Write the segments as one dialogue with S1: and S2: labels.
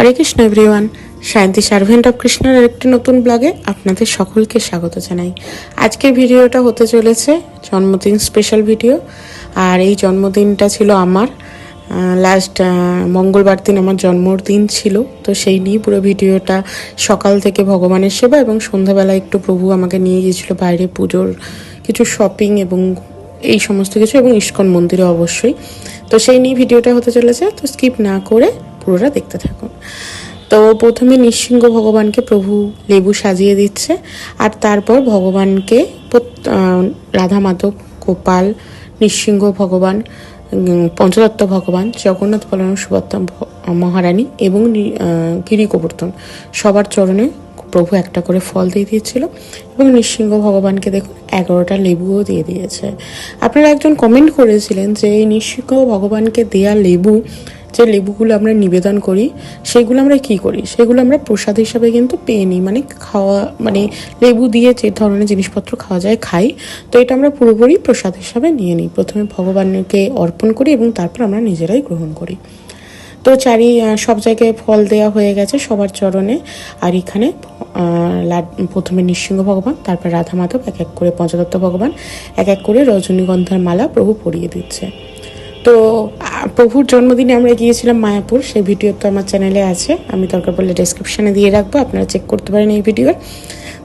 S1: Hare Krishna everyone Shanti servant of কৃষ্ণের একটি নতুন ব্লগে আপনাদের সকলকে স্বাগত জানাই। আজকের ভিডিওটা হতে চলেছে জন্মদিন স্পেশাল ভিডিও আর এই জন্মদিনটা ছিল আমার। লাস্ট মঙ্গলবার দিন আমার জন্মদিন ছিল, তো সেই নিয়ে পুরো ভিডিওটা সকাল থেকে ভগবানের সেবা এবং সন্ধ্যাবেলা একটু প্রভু আমাকে নিয়ে গিয়েছিল বাইরে পুজোর কিছু শপিং এবং এই সমস্ত কিছু এবং ইস্কন মন্দিরে অবশ্যই। তো সেই নিয়ে ভিডিওটা হতে চলেছে, তো স্কিপ না করে পুরোটা দেখতে থাকুন। তো প্রথমে নিঃসিংহ ভগবানকে প্রভু লেবু সাজিয়ে দিচ্ছে, আর তারপর ভগবানকে রাধা মাধব, গোপাল, নিঃসিংহ ভগবান পঞ্চদত্ত ভগবান, জগন্নাথ বলরাম সুভদ্রা মহারানী এবং গিরি গোবর্ধন সবার চরণে প্রভু একটা করে ফল দিয়ে দিয়েছিল এবং নৃসিংহ ভগবানকে দেখুন এগারোটা লেবুও দিয়ে দিয়েছে। আপনারা একজন কমেন্ট করেছিলেন যে এই নৃসিংহ ভগবানকে দেয়া লেবু যে লেবুগুলো আমরা নিবেদন করি, সেগুলো আমরা কি করি? সেগুলো আমরা প্রসাদ হিসাবে কিন্তু পেয়ে নিই। মানে খাওয়া মানে লেবু দিয়ে যে ধরনের জিনিসপত্র খাওয়া যায়, খাই। তো এটা আমরা পুরোপুরি প্রসাদ হিসাবে নিয়ে নিই। প্রথমে ভগবানকে অর্পণ করি এবং তারপর আমরা নিজেরাই গ্রহণ করি। তো চারি সব জায়গায় ফল দেওয়া হয়ে গেছে সবার চরণে। আর এখানে প্রথমে নৃসিংহ ভগবান, তারপর রাধা মাধব, এক এক করে পঞ্চদত্ত ভগবান, এক এক করে রজনীগন্ধার মালা প্রভু পরিয়ে দিচ্ছে। তো প্রভুর জন্মদিনে আমরা গিয়েছিলাম মায়াপুর, সেই ভিডিও তো আমার চ্যানেলে আছে। আমি দরকার পড়লে ডেসক্রিপশানে দিয়ে রাখব, আপনারা চেক করতে পারেন এই ভিডিওর।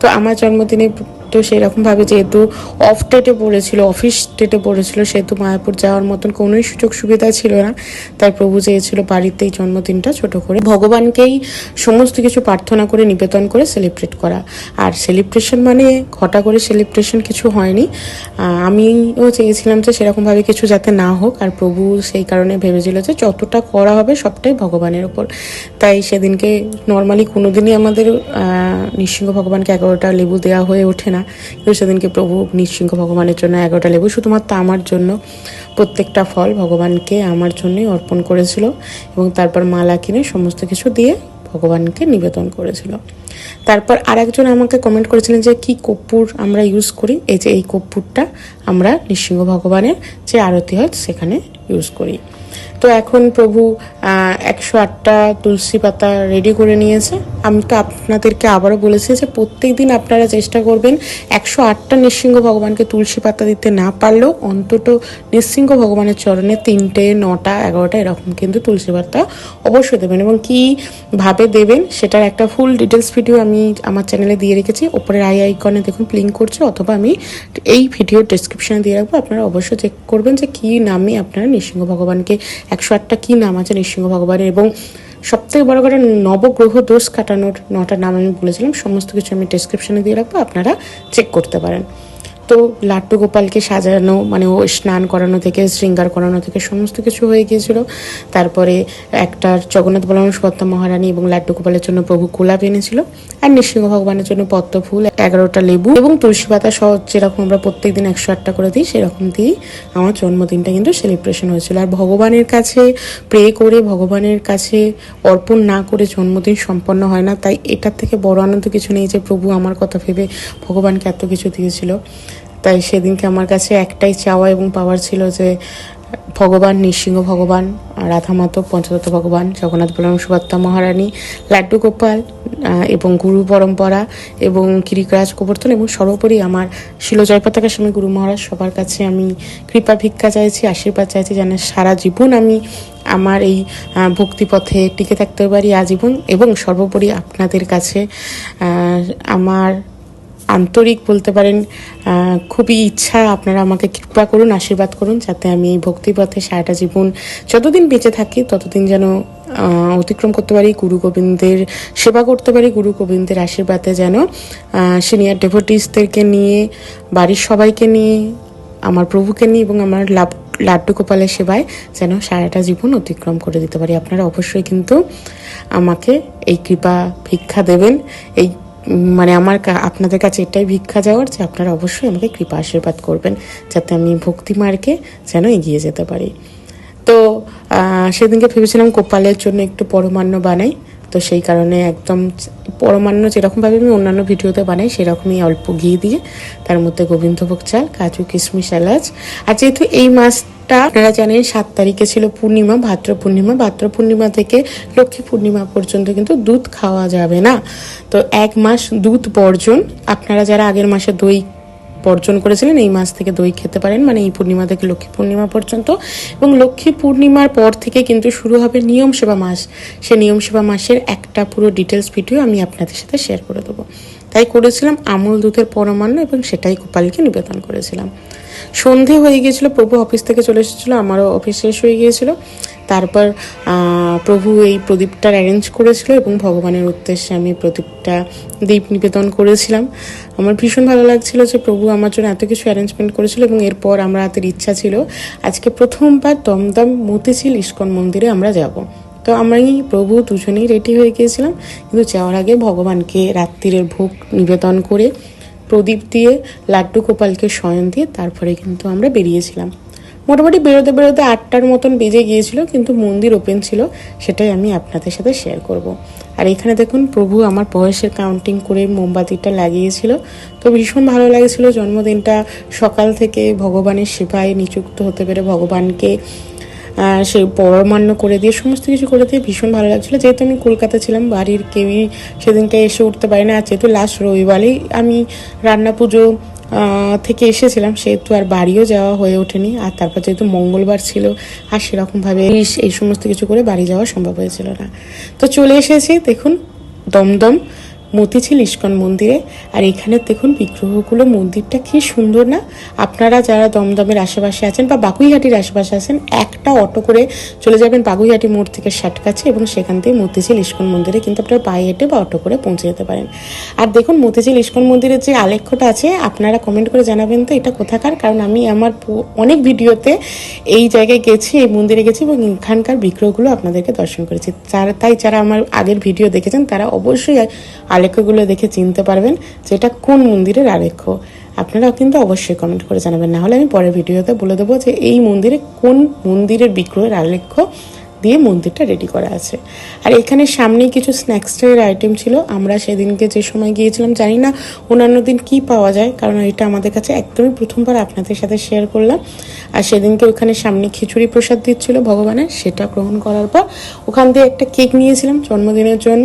S1: তো আমার জন্মদিনে তো সেরকমভাবে যেহেতু অফ ডেটে পড়েছিল অফিস ডেটে পড়েছিল, সেহেতু মায়াপুর যাওয়ার মতন কোনোই সুযোগ সুবিধা ছিল না। তাই প্রভু চেয়েছিল বাড়িতেই জন্মদিনটা ছোট করে ভগবানকেই সমস্ত কিছু প্রার্থনা করে নিবেদন করে সেলিব্রেট করা। আর সেলিব্রেশন মানে ঘটা করে সেলিব্রেশন কিছু হয়নি। আমিও চেয়েছিলাম যে সেরকমভাবে কিছু যাতে না হোক, আর প্রভু সেই কারণে ভেবেছিল যে যতটা করা হবে সবটাই ভগবানের ওপর। তাই সেদিনকে নর্মালি কোনোদিনই আমাদের নৃসিংহ ভগবানকে এগারোটা লেবু দেওয়া হয়ে ওঠে না। কিন্তু সেদিনকে প্রভু নৃসিংহ ভগবানের জন্য এগারোটা লেবু, শুধুমাত্র আমার জন্য, প্রত্যেকটা ফল ভগবানকে আমার জন্যই অর্পণ করেছিল এবং তারপর মালা কিনে সমস্ত কিছু দিয়ে ভগবানকে নিবেদন করেছিল। তারপর আরেকজন আমাকে কমেন্ট করেছিলেন যে, কি কর্পূর আমরা ইউজ করি? এই যে, এই কর্পূরটা আমরা নৃসিংহ ভগবানের যে আরতি হয় সেখানে ইউজ করি। তো এখন প্রভু একশো আটটা তুলসী পাতা রেডি করে নিয়েছে। আমি তো আপনাদেরকে আবারও বলেছি যে প্রত্যেক দিন আপনারা চেষ্টা করবেন একশো আটটা নৃসিংহ ভগবানকে তুলসী পাতা দিতে না পারলেও অন্তত নৃসিংহ ভগবানের চরণে তিনটে, নটা, এগারোটা এরকম কিন্তু তুলসী পাতা অবশ্যই দেবেন এবং কীভাবে দেবেন সেটার একটা ফুল ডিটেলস ভিডিও আমি আমার চ্যানেলে দিয়ে রেখেছি। ওপরের আই আইকনে দেখুন প্লিঙ্ক করছে অথবা আমি এই ভিডিওর ডিসক্রিপশনে দিয়ে রাখব। আপনারা অবশ্যই চেক করবেন যে কী নামে আপনারা নৃসিংহ ভগবানকে একশো আটটা কী নাম আছে নৃসিংহ ভগবানের এবং সবথেকে বড় করে নবগ্রহ দোষ কাটানোর নটা নাম আমি বলেছিলাম, সমস্ত কিছু আমি ডিসক্রিপশানে দিয়ে রাখব, আপনারা চেক করতে পারেন। তো লাট্টু গোপালকে সাজানো মানে ও স্নান করানো থেকে, শৃঙ্গার করানো থেকে সমস্ত কিছু হয়ে গিয়েছিল। তারপরে একটা জগন্নাথ সুভদ্রা মহারানী এবং লাড্ডু গোপালের জন্য প্রভু গোলাপ এনেছিল আর নৃসিংহ ভগবানের জন্য পদ্ম ফুল এগারোটা লেবু এবং তুলসী পাতা সহ যেরকম আমরা প্রত্যেক দিন একশো আটটা করে দিই, সেরকম দিয়েই আমার জন্মদিনটা কিন্তু সেলিব্রেশন হয়েছিল। আর ভগবানের কাছে প্রে করে, ভগবানের কাছে অর্পণ না করে জন্মদিন সম্পন্ন হয় না। তাই এটার থেকে বড় আনন্দ কিছু নেই যে প্রভু আমার কথা ভেবে ভগবানকে এত কিছু দিয়েছিল। তাই সেদিনকে আমার কাছে একটাই চাওয়া এবং পাওয়ার ছিল যে, ভগবান, নৃসিংহ ভগবান, রাধা মাধব পঞ্চদত্ত ভগবান, জগন্নাথ বলরাম সুভদ্রা মহারানী, লাড্ডু গোপাল এবং গুরু পরম্পরা, এবং কিরিকরাজ গোবর্ধন, এবং সর্বোপরি আমার শিলজয় পতাকা স্বামী গুরু মহারাজ, সবার কাছে আমি কৃপা ভিক্ষা চাইছি, আশীর্বাদ চাইছি, যেন সারা জীবন আমি আমার এই ভক্তিপথে টিকে থাকতে পারি, আজীবন, এবং সর্বোপরি আপনাদের কাছে আমার আন্তরিক বলতে পারেন খুবই ইচ্ছা আপনারা আমাকে কৃপা করুন, আশীর্বাদ করুন, যাতে আমি এই ভক্তিপথে সারাটা জীবন যতদিন বেঁচে থাকি, ততদিন যেন অতিক্রম করতে পারি, গুরু গোবিন্দের সেবা করতে পারি, গুরু গোবিন্দের আশীর্বাদে যেন সিনিয়র ডেভোটিসদেরকে নিয়ে, বাড়ির সবাইকে নিয়ে, আমার প্রভুকে নিয়ে এবং আমার লাভ লাড্ডু গোপালের সেবায় যেন সারাটা জীবন অতিক্রম করে দিতে পারি। আপনারা অবশ্যই কিন্তু আমাকে এই কৃপা ভিক্ষা দেবেন, এই মানে আমার আপনাদের কাছে এটাই ভিক্ষা যাওয়ার যে আপনারা অবশ্যই আমাকে কৃপা আশীর্বাদ করবেন, যাতে আমি ভক্তি মার্গে যেন এগিয়ে যেতে পারি। তো সেদিনকে ভেবেছিলাম কোপালের জন্য একটু পরমান্ন বানাই। তো সেই কারণে একদম পরমান্ন যেরকমভাবে আমি অন্যান্য ভিডিওতে বানাই, সেরকমই অল্প ঘি দিয়ে, তার মধ্যে গোবিন্দভোগ চাল, কাজু কিশমিশ, এলাচ। আর যেহেতু এই মাছটা আপনারা জানেন, সাত তারিখে ছিল পূর্ণিমা, ভাদ্র পূর্ণিমা ভাদ্র পূর্ণিমা থেকে লক্ষ্মী পূর্ণিমা পর্যন্ত কিন্তু দুধ খাওয়া যাবে না। তো এক মাস দুধ বর্জন, আপনারা যারা আগের মাসে দই বর্জন করেছিলেন। এই মাস থেকে দই খেতে পারেন মানে এই পূর্ণিমা থেকে লক্ষ্মী পূর্ণিমা পর্যন্ত। এবং লক্ষ্মী পূর্ণিমার পর থেকে কিন্তু শুরু হবে নিয়ম সেবা মাস। সে নিয়ম সেবা মাসের একটা পুরো ডিটেলস ভিডিও আমি আপনাদের সাথে শেয়ার করে দেবো। তাই করেছিলাম আমল দুধের পরমান্ন এবং সেটাই গোপালকে নিবেদন করেছিলাম। সন্ধে হয়ে গিয়েছিল, প্রভু অফিস থেকে চলে এসেছিল, আমারও অফিস শেষ হয়ে গিয়েছিল। তারপর প্রভু এই প্রদীপটার অ্যারেঞ্জ করেছিল এবং ভগবানের উদ্দেশ্যে আমি প্রদীপটা দীপ নিবেদন করেছিলাম। আমার ভীষণ ভালো লাগছিল যে প্রভু আমার জন্য এত কিছু অ্যারেঞ্জমেন্ট করেছিল এবং এরপর আমরা হাতের ইচ্ছা ছিল, আজকে প্রথমবার দমদম মতিঝিল ইস্কন মন্দিরে আমরা যাব। তো আমি, প্রভু দুজনেই রেডি হয়ে গিয়েছিলাম, কিন্তু যাওয়ার আগে ভগবানকে রাত্রিরের ভোগ নিবেদন করে প্রদীপ দিয়ে, লাড্ডু গোপালকে শয়ন দিয়ে তারপরে কিন্তু আমরা বেরিয়েছিলাম মোটামুটি বেরোতে বেরোতে আটটার মতন বেজে গিয়েছিল, কিন্তু মন্দির ওপেন ছিল, সেটাই আমি আপনাদের সাথে শেয়ার করব। আর এখানে দেখুন, প্রভু আমার বয়সের কাউন্টিং করে মোমবাতিটা লাগিয়েছিল তো ভীষণ ভালো লাগছিল, জন্মদিনটা সকাল থেকে ভগবানের সেবায় নিযুক্ত হতে পেরে ভগবানকে সে পরমান্য করে দিয়ে, সমস্ত কিছু করে দিয়ে ভীষণ ভালো লাগছিল। যেহেতু আমি কলকাতা ছিলাম, বাড়ির কেউই সেদিনকে এসে উঠতে পারি না যেহেতু লাস্ট রবিবারেই আমি রান্না পুজো থেকে এসেছিলাম, সেহেতু আর বাড়িও যাওয়া হয়ে ওঠেনি। আর তারপর যেহেতু মঙ্গলবার ছিল, আর সেরকমভাবে এই সমস্ত কিছু করে বাড়ি যাওয়া সম্ভব হয়েছিল না। তো চলে এসেছি, দেখুন, দমদম। মতিঝিল ইস্কন মন্দিরে। আর এখানে দেখুন বিগ্রহগুলো, মন্দিরটা কি সুন্দর না? আপনারা যারা দমদমের আশেপাশে আছেন বা বাগুইহাটির আশেপাশে আছেন, একটা অটো করে চলে যাবেন বাগুইহাটি মোড় থেকে কাছে এবং সেখান থেকে মতিঝিল ইস্কন মন্দিরে কিন্তু আপনারা পায়ে হেঁটে বা অটো করে পৌঁছে যেতে পারেন। আর দেখুন মতিঝিল ইস্কন মন্দিরের যে আলেখ্যটা আছে, আপনারা কমেন্ট করে জানাবেন তো এটা কোথাকার? কারণ আমি আমার অনেক ভিডিওতে এই জায়গায় গেছি, এই মন্দিরে গেছি এবং এখানকার বিগ্রহগুলো আপনাদেরকে দর্শন করেছি। তাই যারা আমার আগের ভিডিও দেখেছেন, তারা অবশ্যই আলেখ্যগুলো দেখে চিনতে পারবেন যে এটা কোন মন্দিরের আলেখ্য। আপনারাও কিন্তু অবশ্যই কমেন্ট করে জানাবেন। না হলে আমি পরের ভিডিওতে বলে দেবো যে এই মন্দিরে কোন মন্দিরের বিগ্রহের আলেখ্য দিয়ে মন্দিরটা রেডি করা আছে। আর এখানে সামনেই কিছু স্ন্যাক্সের আইটেম ছিল। আমরা সেদিনকে যে সময় গিয়েছিলাম, জানি না অন্যান্য দিন কি পাওয়া যায়, কারণ এটা আমাদের কাছে একদমই প্রথমবার আপনাদের সাথে শেয়ার করলাম। আর সেদিনকে ওখানে সামনে খিচুড়ি প্রসাদ দিচ্ছিল ভগবানের, সেটা গ্রহণ করার পর ওখান দিয়ে একটা কেক নিয়েছিলাম জন্মদিনের জন্য।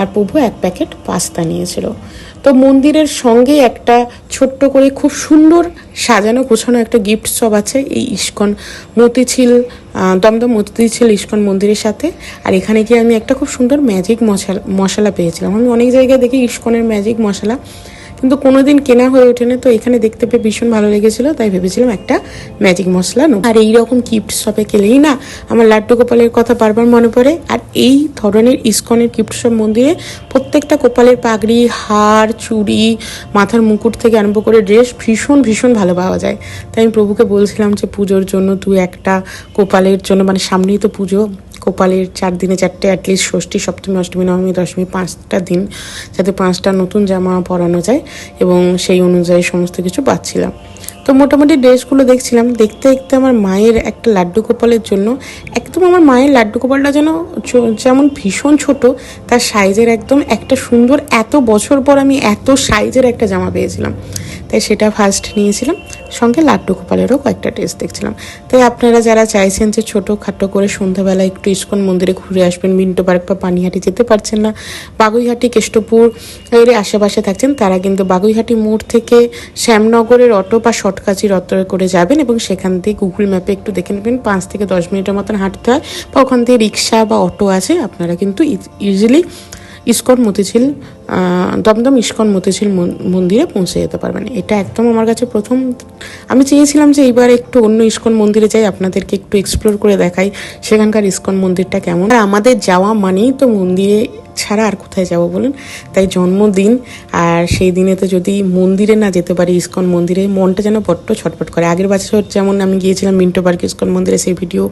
S1: আর প্রভু এক প্যাকেট পাস্তা নিয়েছিল। তো মন্দিরের সঙ্গে একটা ছোট্ট করে খুব সুন্দর সাজানো গোছানো একটা গিফট সব আছে এই ইস্কন মতিছিল দমদম মতিছিল ইস্কন মন্দিরের সাথে। আর এখানে গিয়ে আমি একটা খুব সুন্দর ম্যাজিক মশলা মশলা পেয়েছিলাম। আমি অনেক জায়গায় দেখি ইস্কনের ম্যাজিক মশলা। কিন্তু কোনোদিন কেনা হয়ে ওঠেনি, তো এখানে দেখতে পেয়ে ভীষণ ভালো লেগেছিল, তাই ভেবেছিলাম একটা ম্যাজিক মশলা নেব। আর এই রকম গিফট শপে গেলেই না, আমার লাড্ডু গোপালের কথা বারবার মনে পড়ে, আর এই ধরনের ইস্কনের গিফট শপ মন্দিরে প্রত্যেকটা গোপালের পাগড়ি, হার, চুড়ি, মাথার মুকুট থেকে আরম্ভ করে ড্রেস ভীষণ ভীষণ ভালো পাওয়া যায়। তাই আমি প্রভুকে বলছিলাম যে পুজোর জন্য তুই একটা গোপালের জন্য মানে সামনেই তো পুজো গোপালের চার দিনে চারটে অ্যাটলিস্ট ষষ্ঠী, সপ্তমী, অষ্টমী, নবমী, দশমী, পাঁচটা দিন, যাতে পাঁচটা নতুন জামা পরানো যায় এবং সেই অনুযায়ী সমস্ত কিছু পাচ্ছিলাম। তো মোটামুটি ড্রেসগুলো দেখছিলাম। দেখতে দেখতে আমার মায়ের একটা লাড্ডু গোপালের জন্য, একদম আমার মায়ের লাড্ডু গোপালটা যেন যেমন ভীষণ ছোট, তার সাইজের একদম একটা সুন্দর, এত বছর পর আমি এত সাইজের একটা জামা পেয়েছিলাম। তাই সেটা ফার্স্ট নিয়েছিলাম। সঙ্গে লাড্ডু গোপালেরও কয়েকটা টেস্ট দেখছিলাম। তাই আপনারা যারা চাইছেন যে ছোটো খাটো করে সন্ধ্যাবেলা একটু ইস্কন মন্দিরে ঘুরে আসবেন, মিন্টো পার্ক বা পানিহাটি যেতে পারছেন না, বাগুইহাটি, কেষ্টপুর, এর আশেপাশে থাকছেন, তারা কিন্তু বাগুইহাটি মোড় থেকে শ্যামনগরের অটো বা শর্টকাচির অটো করে যাবেন এবং সেখান থেকে গুগল ম্যাপে একটু দেখে নেবেন, পাঁচ থেকে দশ মিনিটের মতন হাঁটতে হয় বা ওখান থেকে রিক্সা বা অটো আছে, আপনারা কিন্তু ইজিলি ইস্কন মতিঝিল দমদম ইস্কন মতিঝিল মন- মন্দিরে পৌঁছে যেতে পারবেন। এটা একদম আমার কাছে প্রথম। আমি চেয়েছিলাম যে এইবার একটু অন্য ইস্কন মন্দিরে যাই, আপনাদেরকে একটু এক্সপ্লোর করে দেখাই সেখানকার ইস্কন মন্দিরটা কেমন। আর আমাদের যাওয়া মানেই তো মন্দিরে ছাড়া আর কোথায় যাব বলুন? তাই জন্মদিন আর সেই দিনে তো যদি মন্দিরে না যেতে পারি, ইস্কন মন্দিরে, মনটা যেন বড্ড ছটফট করে। আগের বছর যেমন আমি গিয়েছিলাম মিন্টো পার্ক ইস্কন মন্দিরে, সেই ভিডিও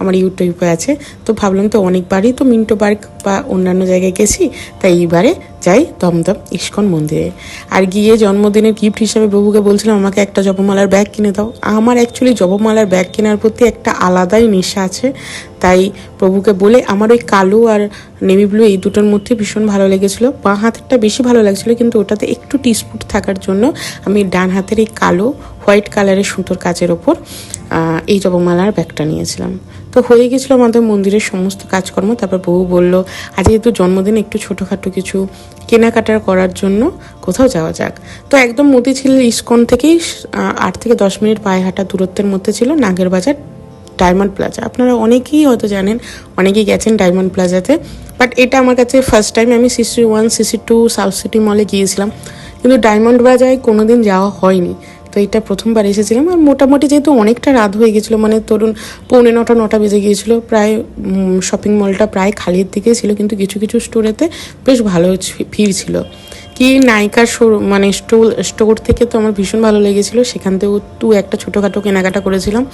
S1: আমার ইউটিউবে আছে। তো ভাবলাম তো অনেকবারই তো মিন্টো পার্ক বা অন্যান্য জায়গায় গেছি, তাই এইবারে যাই দমদম ইস্কন মন্দিরে আর গিয়ে জন্মদিনের গিফট হিসাবে প্রভুকে বলছিলাম, আমাকে একটা জপমালার ব্যাগ কিনে দাও। আমার অ্যাকচুয়ালি জপমালার ব্যাগ কেনার প্রতি একটা আলাদাই নেশা আছে। তাই প্রভুকে বলে, আমার ওই কালো আর নেভি ব্লু এই দুটোর মধ্যে ভীষণ ভালো লেগেছিলো। বাঁ হাতেরটা বেশি ভালো লাগছিল, কিন্তু ওটাতে একটু টিস্পুট থাকার জন্য আমি ডান হাতের এই কালো হোয়াইট কালারের সুতোর কাজের ওপর এই জপমালার ব্যাগটা নিয়েছিলাম। তো হয়ে গেছিল আমাদের মন্দিরের সমস্ত কাজকর্ম। তারপর বউ বলল, আজ যেহেতু জন্মদিন, একটু ছোটোখাটো কিছু কেনাকাটার করার জন্য কোথাও যাওয়া যাক। তো একদম মতিঝিল ইস্কন থেকেই আট থেকে দশ মিনিট পায়ে হাঁটা দূরত্বের মধ্যে ছিল নাগের বাজার ডায়মন্ড প্লাজা। আপনারা অনেকেই হয়তো জানেন, অনেকেই গেছেন ডায়মন্ড প্লাজাতে, বাট এটা আমার কাছে ফার্স্ট টাইম আমি CC one CC two South City মলে গিয়েছিলাম। কিন্তু ডায়মন্ড প্লাজায় কোনোদিন যাওয়া হয়নি। তো এটা প্রথমবার এসেছিলাম আর মোটামুটি যেহেতু অনেকটা রাত হয়ে গেছিল মানে ধরুন পৌনে নটা নটা বেজে গিয়েছিল, প্রায় শপিং মলটা প্রায় খালির দিকে ছিল, কিন্তু কিছু কিছু স্টোরেতে বেশ ভালো ভিড় ছিল। কি নায়িকার শো- মানে স্টোর স্টোর থেকে তো আমার ভীষণ ভালো লেগেছিল। সেখান থেকেও তু একটা ছোটোখাটো কেনাকাটা করেছিলাম।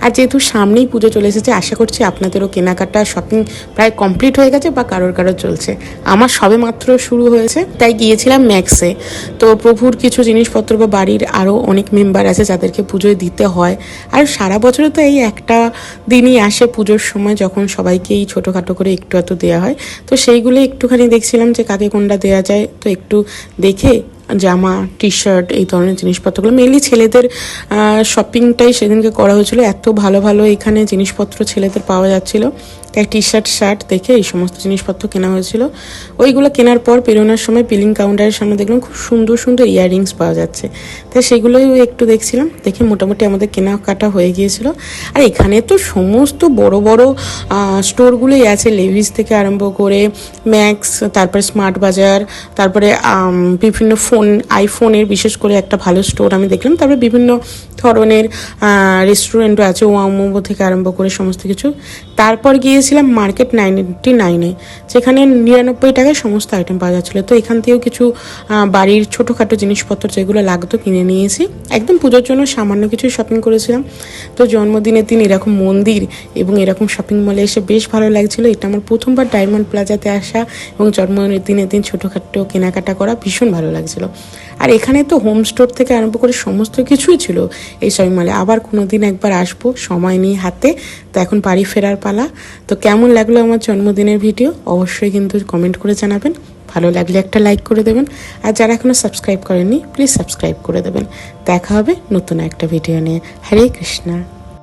S1: আর যেহেতু সামনেই পুজো চলে এসেছে, আশা করছি আপনাদেরও কেনাকাটা শপিং প্রায় কমপ্লিট হয়ে গেছে বা কারোর কারোর চলছে। আমার সবে মাত্র শুরু হয়েছে, তাই গিয়েছিলাম ম্যাক্সে তো প্রভুর কিছু জিনিসপত্র বা বাড়ির আরও অনেক মেম্বার আছে যাদেরকে পুজোয় দিতে হয়। আর সারা বছরে তো এই একটা দিনই আসে পুজোর সময়, যখন সবাইকেই ছোটোখাটো করে একটু এত দেওয়া হয়। তো সেইগুলো একটুখানি দেখছিলাম যে কাকে কোনটা দেওয়া যায়। তো একটু দেখে জামা টি শার্ট এই ধরনের জিনিসপত্রগুলো। মেনলি ছেলেদের শপিংটাই সেদিনকে করা হয়েছিল। এত ভালো ভালো এখানে জিনিসপত্র ছেলেদের পাওয়া যাচ্ছিল। তাই টি শার্ট শার্ট দেখে এই সমস্ত জিনিসপত্র কেনা হয়েছিল। ওইগুলো কেনার পর বেরোনোর সময় বিলিং কাউন্টারের সামনে দেখলাম খুব সুন্দর সুন্দর ইয়াররিংস পাওয়া যাচ্ছে। তাই সেগুলোই একটু দেখছিলাম। দেখে মোটামুটি আমাদের কেনাকাটা হয়ে গিয়েছিল। আর এখানে তো সমস্ত বড় বড় স্টোরগুলোই আছে। লেভিস থেকে আরম্ভ করে ম্যাক্স তারপরে স্মার্ট বাজার তারপরে বিভিন্ন ফোন আইফোনের বিশেষ করে একটা ভালো স্টোর আমি দেখলাম। তারপরে বিভিন্ন ধরনের রেস্টুরেন্টও আছে ওয়ামোমো থেকে আরম্ভ করে সমস্ত কিছু। তারপর গিয়েছিলাম মার্কেট নাইনটি নাইনে যেখানে নিরানব্বই টাকায় সমস্ত আইটেম পাওয়া যাচ্ছিল। তো এখান থেকেও কিছু বাড়ির ছোটোখাটো জিনিসপত্র যেগুলো লাগতো কিনে নিয়েছি। একদম পুজোর জন্য সামান্য কিছু শপিং করেছিলাম। তো জন্মদিনের দিন এরকম মন্দির এবং এরকম শপিং মলে এসে বেশ ভালো লাগছিল। এটা আমার প্রথমবার ডায়মন্ড প্লাজাতে আসা এবং জন্মদিনের দিন ছোটোখাটো কেনাকাটা করা ভীষণ ভালো লাগছিল। আর এখানে তো হোম স্টোর থেকে আরম্ভ করে সমস্ত কিছুই ছিল। এই শপিং মলে আবার কোনো দিন একবার আসব, সময় নিয়ে হাতে। তো এখন বাড়ি ফেরার পালা। তো কেমন লাগল আমার জন্মদিনের ভিডিও অবশ্যই কিন্তু কমেন্ট করে জানাবেন। ভালো লাগলে একটা লাইক করে দেবেন। আর যারা এখনও সাবস্ক্রাইব করেননি প্লিজ সাবস্ক্রাইব করে দেবেন। দেখা হবে নতুন একটা ভিডিও নিয়ে। হরে কৃষ্ণা।